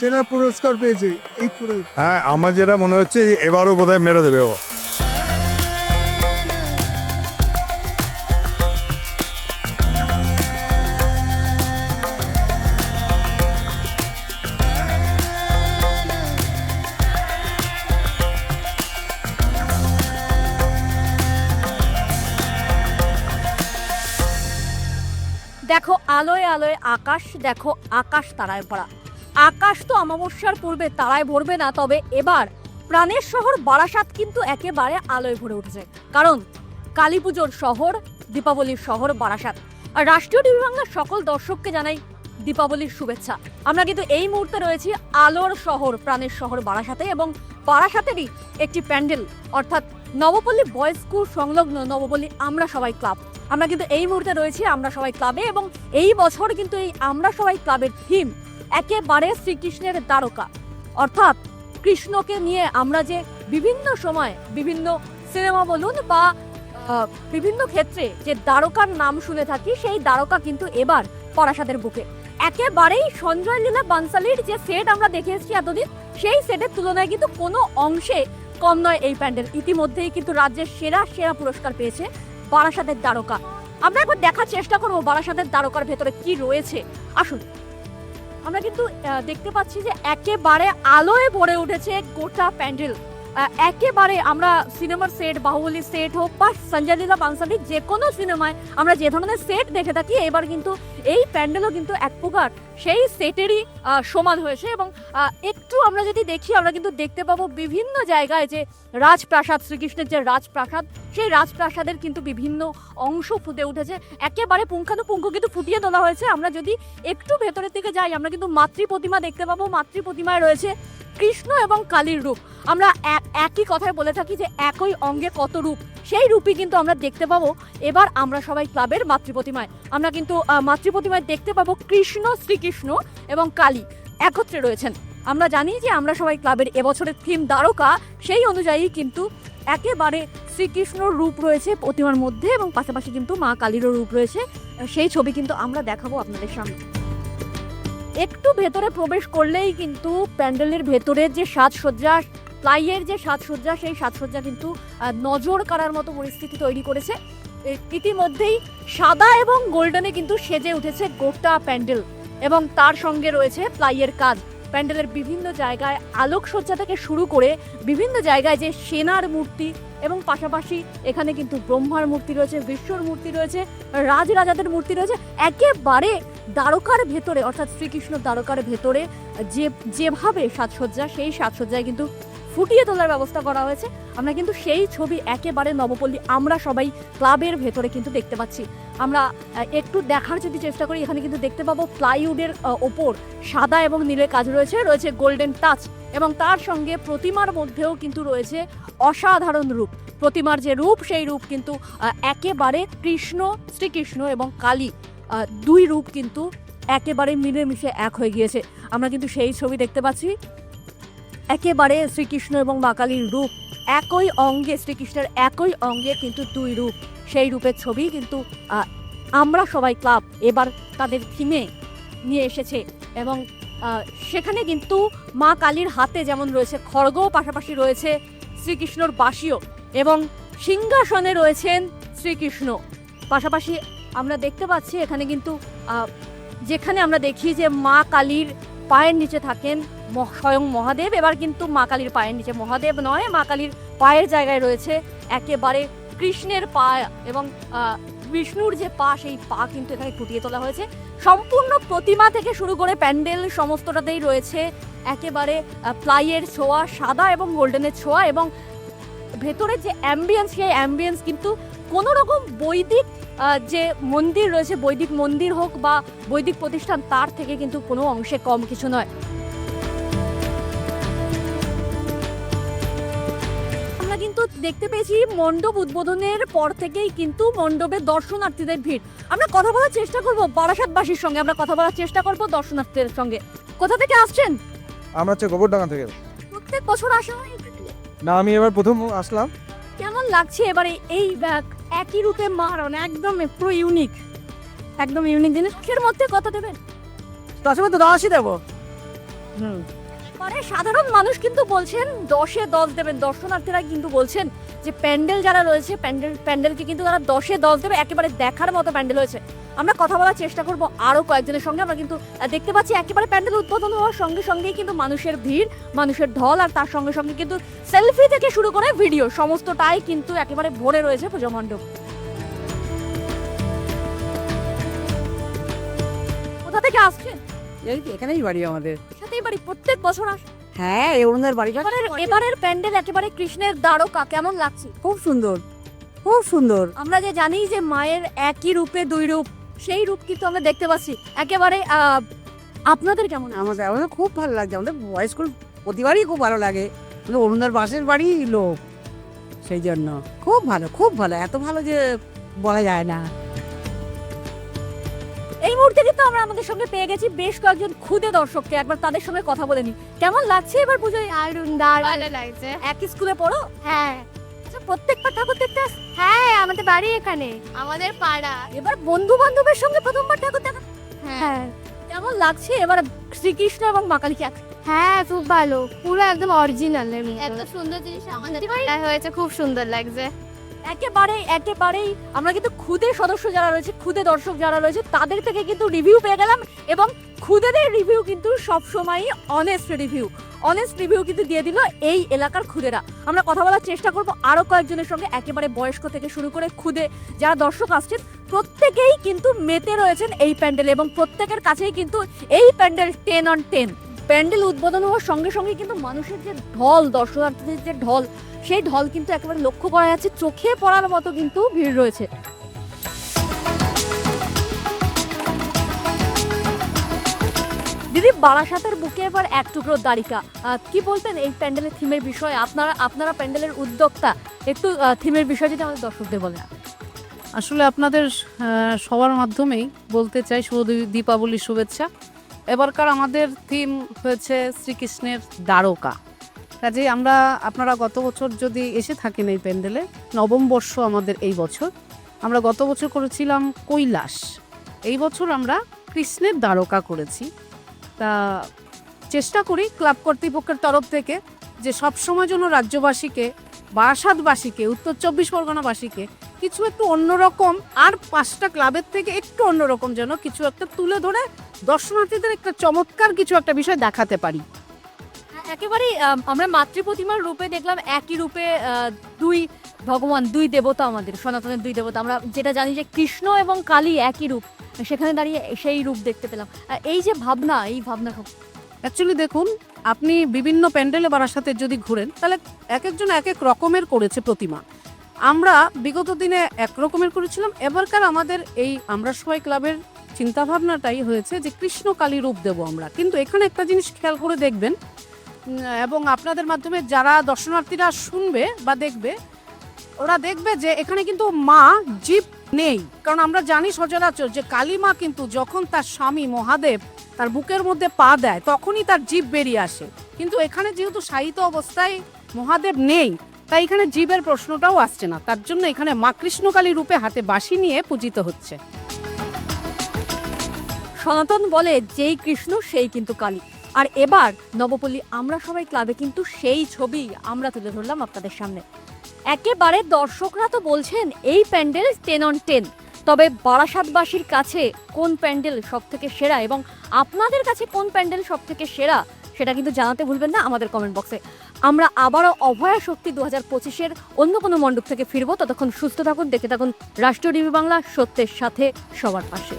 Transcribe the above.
সেরা পুরস্কার পেয়েছে এই পুরস্কার হ্যাঁ আমার যেটা মনে হচ্ছে এবারও বোধহয় মেরে দেবে ও। দেখো আলোয় আলোয় আকাশ দেখো আকাশ তারায় ভরা। আকাশ তো অমাবস্যার পূর্বে তারায় ভরবে না, তবে এবার প্রাণের শহর বারাসাত কিন্তু একেবারে আলোয় ভরে উঠেছে। কারণ কালী পুজোর শহর, দীপাবলির শহর বারাসাত। আর রাষ্ট্রীয় টিভি বাংলার সকল দর্শককে জানাই দীপাবলির শুভেচ্ছা। আমরা কিন্তু এই মুহূর্তে রয়েছি আলোর শহর, প্রাণের শহর বারাসাতে এবং বারাসাতেরই একটি প্যান্ডেল, অর্থাৎ নবপল্লী বয়েজ স্কুল সংলগ্ন নবপল্লী আমরা সবাই ক্লাব। আমরা কিন্তু এই মুহূর্তে রয়েছি আমরা সবাই ক্লাবে এবং এই বছর কিন্তু এই আমরা সবাই ক্লাবের থিম একেবারে শ্রীকৃষ্ণের দ্বারকা। অর্থাৎ কৃষ্ণকে নিয়ে আমরা যে বিভিন্ন সময় বিভিন্ন সিনেমা বলুন বা বিভিন্ন ক্ষেত্রে যে দ্বারকার নাম শুনে থাকি, সেই দ্বারকা কিন্তু এবার পরাশাদের বুকে। একেবারেই সঞ্জয় লীলা বানসালির যে সেট আমরা দেখে এসেছি এতদিন, সেই সেটের তুলনায় কিন্তু কোনো অংশে কম নয় এই প্যান্ডেল। ইতিমধ্যেই কিন্তু রাজ্যের সেরা সেরা পুরস্কার পেয়েছে বারাসাতের দ্বারকা। আমরা একবার দেখার চেষ্টা করব বারাসাতের দ্বারকার ভেতরে কি রয়েছে। আসুন। আমরা কিন্তু দেখতে পাচ্ছি যে একেবারে আলোয় ভরে উঠেছে গোটা প্যান্ডেল। একেবারে আমরা সিনেমার সেট বাহুবলী সেট হোক বা সঞ্জয় লীলা বানসালির যে কোনো সিনেমায় আমরা যে ধরনের সেট দেখে থাকি, এবার কিন্তু এই প্যান্ডেলও কিন্তু এক প্রকার সেই সেটেরই সমান হয়েছে এবং একটু আমরা যদি দেখি, আমরা কিন্তু দেখতে পাবো বিভিন্ন জায়গায় যে রাজপ্রাসাদ, শ্রীকৃষ্ণের যে রাজপ্রাসাদ, সেই রাজপ্রাসাদের কিন্তু বিভিন্ন অংশ ফুটে উঠেছে। একেবারে পুঙ্খানুপুঙ্খ কিন্তু ফুটিয়ে তোলা হয়েছে। আমরা যদি একটু ভেতরের দিকে যাই, আমরা কিন্তু মাতৃ প্রতিমা দেখতে পাবো। মাতৃ প্রতিমায় রয়েছে কৃষ্ণ এবং কালীর রূপ। আমরা এক- একই কথায় বলে থাকি যে একই অঙ্গে কত রূপ। সেই রূপই কিন্তু আমরা দেখতে পাবো। এবার আমরা সবাই ক্লাবের মাতৃপ্রতিমায়। আমরা কিন্তু মাতৃপ্রতিমায় দেখতে পাবো কৃষ্ণ, শ্রীকৃষ্ণ এবং কালী একত্রে রয়েছেন। আমরা জানি যে আমরা সবাই ক্লাবের এবছরের থিম দ্বারকা। সেই অনুযায়ী কিন্তু একেবারে শ্রীকৃষ্ণর রূপ রয়েছে প্রতিমার মধ্যে এবং পাশাপাশি কিন্তু মা কালীরও রূপ রয়েছে। সেই ছবি কিন্তু আমরা দেখাবো আপনাদের সামনে। একটু ভেতরে প্রবেশ করলেই কিন্তু প্যান্ডেলের ভেতরের যে সাজসজ্জা প্লাইয়ের যে সাজসজ্জা, সেই সাজসজ্জা কিন্তু নজর কাড়ার মতো পরিস্থিতি তৈরি করেছে। ইতিমধ্যেই সাদা এবং গোল্ডেনে কিন্তু সেজে উঠেছে গোটা প্যান্ডেল এবং তার সঙ্গে রয়েছে প্লাইয়ের কাজ। প্যান্ডেলের বিভিন্ন জায়গায় আলোকসজ্জা থেকে শুরু করে বিভিন্ন জায়গায় যে সেনার মূর্তি এবং পাশাপাশি এখানে কিন্তু ব্রহ্মার মূর্তি রয়েছে, বিশ্বর মূর্তি রয়েছে, রাজরাজাদের মূর্তি রয়েছে, একেবারে দ্বারকার ভেতরে, অর্থাৎ শ্রীকৃষ্ণ দ্বারকার ভেতরে যে, যেভাবে সাজসজ্জা, সেই সাজসজ্জায় কিন্তু ফুটিয়ে তোলার ব্যবস্থা করা হয়েছে। আমরা কিন্তু সেই ছবি একেবারে নবপল্লী, আমরা সবাই ক্লাবের ভেতরে কিন্তু দেখতে পাচ্ছি। আমরা একটু দেখার যদি চেষ্টা করি, এখানে কিন্তু দেখতে পাবো প্লাইউডের ওপর সাদা এবং নীলের কাজ রয়েছে রয়েছে গোল্ডেন টাচ এবং তার সঙ্গে প্রতিমার মধ্যেও কিন্তু রয়েছে অসাধারণ রূপ। প্রতিমার যে রূপ, সেই রূপ কিন্তু একেবারে কৃষ্ণ, শ্রীকৃষ্ণ এবং কালী দুই রূপ কিন্তু একেবারে মিলেমিশে এক হয়ে গিয়েছে। আমরা কিন্তু সেই ছবি দেখতে পাচ্ছি। একেবারে শ্রীকৃষ্ণ এবং মা কালীর রূপ একই অঙ্গে, শ্রীকৃষ্ণের একই অঙ্গে কিন্তু দুই রূপ। সেই রূপের ছবি কিন্তু আমরা সবাই ক্লাব এবার তাদের থিমে নিয়ে এসেছে এবং সেখানে কিন্তু মা কালীর হাতে যেমন রয়েছে খড়গ পাশাপাশি রয়েছে শ্রীকৃষ্ণর বাসিও এবং সিংহাসনে রয়েছেন শ্রীকৃষ্ণ। পাশাপাশি আমরা দেখতে পাচ্ছি এখানে কিন্তু যেখানে আমরা দেখি যে মা কালীর পায়ের নিচে থাকেন স্বয়ং মহাদেব। এবার কিন্তু মা কালীর পায়ের নিচে মহাদেব নয়, মা কালীর পায়ের জায়গায় রয়েছে একেবারে কৃষ্ণের পা এবং বিষ্ণুর যে পা, সেই পা কিন্তু এখানে ফুটিয়ে তোলা হয়েছে। সম্পূর্ণ প্রতিমা থেকে শুরু করে প্যান্ডেল সমস্তটাতেই রয়েছে একেবারে প্লাইয়ের ছোঁয়া, সাদা এবং গোল্ডেনের ছোঁয়া এবং ভেতরে যে অ্যাম্বিয়েন্স সেই অ্যাম্বিয়েন্স কিন্তু কোনো রকম বৈদিক যে মন্দির রয়েছে বৈদিক মন্দির হোক বা বৈদিক প্রতিষ্ঠান তার থেকে কিন্তু কোনো অংশে কম কিছু নয়। আমরা কিন্তু দেখতে পেয়েছি মণ্ডপ উদ্বোধনের পর থেকেই কিন্তু মণ্ডপে দর্শনার্থীদের ভিড়। আমরা কথা বলার চেষ্টা করব বারাসাতবাসীর সঙ্গে আমরা কথা বলার চেষ্টা করব দর্শনার্থীদের সঙ্গে। কোথা থেকে আসছেন? আমরা হচ্ছে গোবরডাঙ্গা থেকে। প্রত্যেক বছর আসা হয় না আমি এবার প্রথম আসলাম। কেমন লাগছে এবারে এই একই রূপে মারণ একদম পুরো ইউনিক একদম ইউনিক জিনিস। এর মধ্যে কথা দেবেন? দশে তো দশই দেবো। মানে সাধারণ মানুষ কিন্তু বলছেন দশে দশ দেবেন। দর্শনার্থীরা কিন্তু বলছেন যে প্যান্ডেল যারা রয়েছে প্যান্ডেল প্যান্ডেলকে কিন্তু তারা দশে দশ দেবে একেবারে দেখার মতো প্যান্ডেল হয়েছে। আমরা কথা বলার চেষ্টা করব আরও কয়েকজনের সঙ্গে। আমরা কিন্তু দেখতে পাচ্ছি একেবারে প্যান্ডেল উদ্বোধন হওয়ার সঙ্গে সঙ্গেই কিন্তু মানুষের ভিড় মানুষের ঢল আর তার সঙ্গে সঙ্গে কিন্তু সেলফি থেকে শুরু করে ভিডিও সমস্তটাই কিন্তু একেবারে ভরে রয়েছে পুজো মণ্ডপ। কোথা থেকে আসছেন? এই এখানেই বাড়ি আমাদের। সাথেই বাড়ি প্রত্যেক বছর আসেন হ্যাঁ অরুণদের বাড়ি এবারের এবারের প্যান্ডেল একেবারে কৃষ্ণের দ্বারকা কেমন লাগছে? খুব সুন্দর খুব সুন্দর। আমরা যে জানি যে মায়ের একই রূপে দুই রূপ সেই রূপ কিন্তু আমরা দেখতে পাচ্ছি। একেবারে আহ, আপনাদের কেমন আমাদের আমাদের খুব ভালো লাগছে। আমাদের বয়স্ক প্রতিবারই খুব ভালো লাগে। আমাদের অরুণদার বাসের বাড়ি লোক সেই জন্য। খুব ভালো খুব ভালো। এত ভালো যে বলা যায় না। মুহূর্তে কিন্তু আমরা আমাদের সঙ্গে পেয়ে গেছি বেশ কয়েকজন ক্ষুদে দর্শককে। একবার তাদের সঙ্গে কথা বলে নি। কেমন লাগছে এবার পুজোয়? দারুণ। দারুণ ভালো লাগছে। একই স্কুলে পড়ো? হ্যাঁ। আচ্ছা প্রত্যেকবার ঠাকুর দেখতে আস হ্যাঁ আমাদের বাড়ি এখানে। আমাদের পাড়া। এবার বন্ধু বান্ধবের সঙ্গে প্রথমবার ঠাকুর দেখা হ্যাঁ। হ্যাঁ। কেমন লাগছে এবার শ্রীকৃষ্ণ এবং মা কালীকে এক হ্যাঁ খুব ভালো। পুরো একদম অরিজিনাল এত সুন্দর জিনিস আমাদের হয়েছে খুব সুন্দর লাগছে। একেবারে একেবারেই আমরা কিন্তু খুদে সদস্য যারা রয়েছে, খুদে দর্শক যারা রয়েছে, তাদের থেকে কিন্তু রিভিউ পেয়ে গেলাম এবং খুদেদের রিভিউ কিন্তু সবসময়ই অনেস্ট রিভিউ অনেস্ট রিভিউ কিন্তু দিয়ে দিল এই এলাকার খুদেরা। আমরা কথা বলার চেষ্টা করব আরও কয়েকজনের সঙ্গে, একেবারে বয়স্ক থেকে শুরু করে খুদে যারা দর্শক আসছেন, প্রত্যেকেই কিন্তু মেতে রয়েছেন এই প্যান্ডেলে এবং প্রত্যেকের কাছেই কিন্তু এই pandal ten on ten pandal উদ্বোধন হওয়ার সঙ্গে সঙ্গে কিন্তু মানুষের যে ঢল, দর্শনার্থীদের যে ঢল, সেই ঢল কিন্তু একেবারে লক্ষ্য করা যাচ্ছে। চোখে পড়ার মতো কিন্তু ভিড় রয়েছে। দিদি, বারাসাতের বুকে এবার এক টুকরো দাঁড়িকা কি বলতেন এই প্যান্ডেলের থিমের বিষয়ে? আপনারা আপনারা প্যান্ডেলের উদ্যোক্তা, একটু থিমের বিষয়ে যদি আমাদের দর্শকদের বলেন। আসলে আপনাদের সবার মাধ্যমেই বলতে চাই শুভ দীপাবলির শুভেচ্ছা। এবারকার আমাদের থিম হয়েছে শ্রীকৃষ্ণের দ্বারকা। কাজেই আমরা, আপনারা গত বছর যদি এসে থাকেন এই প্যান্ডেলে, নবম বর্ষ আমাদের এই বছর, আমরা গত বছর করেছিলাম কৈলাস। এই বছর আমরা কৃষ্ণের দ্বারকা করেছি। তা চেষ্টা করি ক্লাব কর্তৃপক্ষের তরফ থেকে যে সবসময় যেন রাজ্যবাসীকে, বারাসাতবাসীকে, উত্তর চব্বিশ পরগনাবাসীকে কিছু একটু অন্যরকম আর পাঁচটা ক্লাবের থেকে একটু অন্যরকম যেন কিছু একটা তুলে ধরে দর্শনার্থীদের একটা চমৎকার কিছু একটা বিষয় দেখাতে পারি। একেবারে আমরা মাতৃ প্রতিমার রূপে দেখলাম একই রূপে দুই ভগবান দুই দেবতা আমাদের সনাতনের দুই দেবতা। আমরা যেটা জানি যে কৃষ্ণ এবং কালী একই রূপ সেখানে দাঁড়িয়ে সেই রূপ দেখতে পেলাম। এই যে ভাবনা এই ভাবনা খুব অ্যাকচুয়ালি দেখুন আপনি বিভিন্ন প্যান্ডেলে বারাসাতে যদি ঘুরেন তাহলে এক একজন এক এক রকমের করেছে প্রতিমা। আমরা বিগত দিনে এক রকমের করেছিলাম এবারকার আমাদের এই আমরা সবাই ক্লাবের চিন্তা ভাবনাটাই হয়েছে যে কৃষ্ণ কালী রূপ দেব আমরা। কিন্তু এখানে একটা জিনিস খেয়াল করে দেখবেন এবং আপনাদের মাধ্যমে যারা দর্শনার্থীরা শুনবে বা দেখবে, ওরা দেখবে যে এখানে কিন্তু মা জীব নেই। কারণ আমরা জানি সচরাচর যে কালী মা কিন্তু যখন তার স্বামী মহাদেব তার বুকের মধ্যে পা দেয়, তখনই তার জীব বেরিয়ে আসে। কিন্তু এখানে যেহেতু সাহিত্য অবস্থায় মহাদেব নেই, তাই এখানে জীবের প্রশ্নটাও আসছে না। তার জন্য এখানে মা কৃষ্ণকালী রূপে হাতে বাঁশি নিয়ে পূজিত হচ্ছে। সনাতন বলে যেই কৃষ্ণ, সেই কিন্তু কালী। আর এবার নবপল্লী, আমরা সবাই ক্লাবে কিন্তু সেই ছবি আমরা তুলে ধরলাম আপনাদের সামনে। একেবারে দর্শকরা তো বলছেন, এই প্যান্ডেল টেন অন টেন তবে বারাসাতবাসীর কাছে কোন প্যান্ডেল সব থেকে সেরা এবং আপনাদের কাছে কোন প্যান্ডেল সব থেকে সেরা, সেটা কিন্তু জানাতে ভুলবেন না আমাদের কমেন্ট বক্সে আমরা আবারও অভয়া শক্তি দু হাজার পঁচিশের অন্য কোনো মণ্ডপ থেকে ফিরবো। ততক্ষণ সুস্থ থাকুন দেখে থাকুন রাষ্ট্রীয় টিভি বাংলা, সত্যের সাথে সবার পাশে।